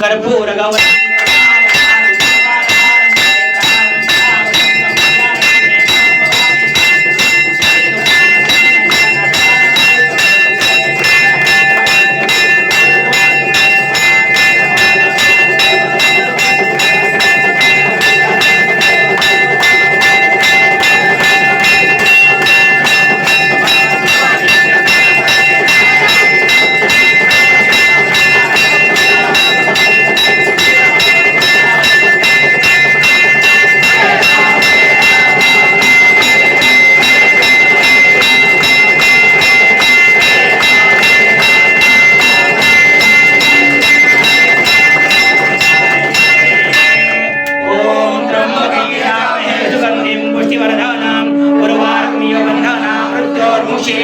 कर्पूर गावात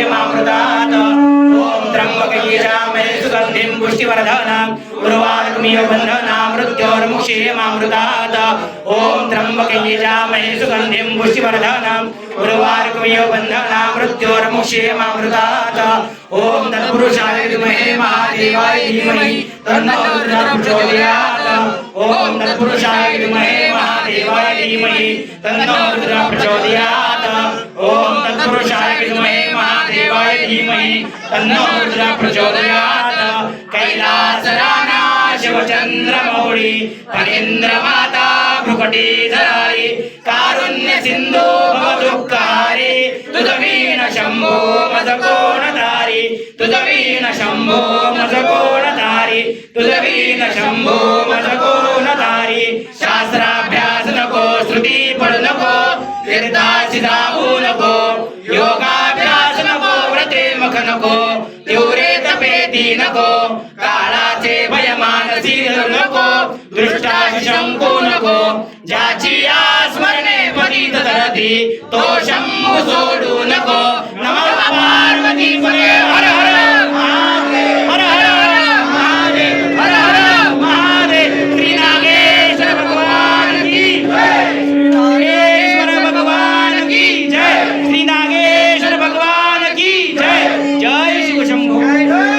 मृत्योर्मुक्षेमामृतात् ॐ सुगन्धिं ॐ त्र्यम्बकैरामहे सुगन्धिं पुष्टिवर्धनम् उर्वारुकमिव ॐ तत्पुरुषाय विद्महे महादेवाय धीमहि तन्नो रुद्रः प्रचोदयात् ॐ तत्पुरुषाय विद्महे देवाय धीमहि तन्नो रुद्रः प्रचोदयात्। ॐ तत्पुरुषाय विद्महे महादेवाय धीमहि तन्नो रुद्रः प्रचोदयात्। कैलासराना शिवचन्द्रमौळी फणीन्द्रमाता भ्रुकटी धरारी कारुण्य सिन्धू भवदुःखारी तुझवीण शम्भो मजकोणधारी तुझवीण शम्भो मजकोणधारी तुझवीण शम्भो मजकोणधारी शास्त्राभ्यास नको श्रुती पडू नको तीर्थाशी जाऊ नको योगाभ्यास नको व्रते मख नको तीव्रे तपेती नको काळाचे भय मानसी नको दृष्टा शंकू नको ज्याची या स्मरणे पतित धरती तो शंभू सोडू नको. नम पार्वती परे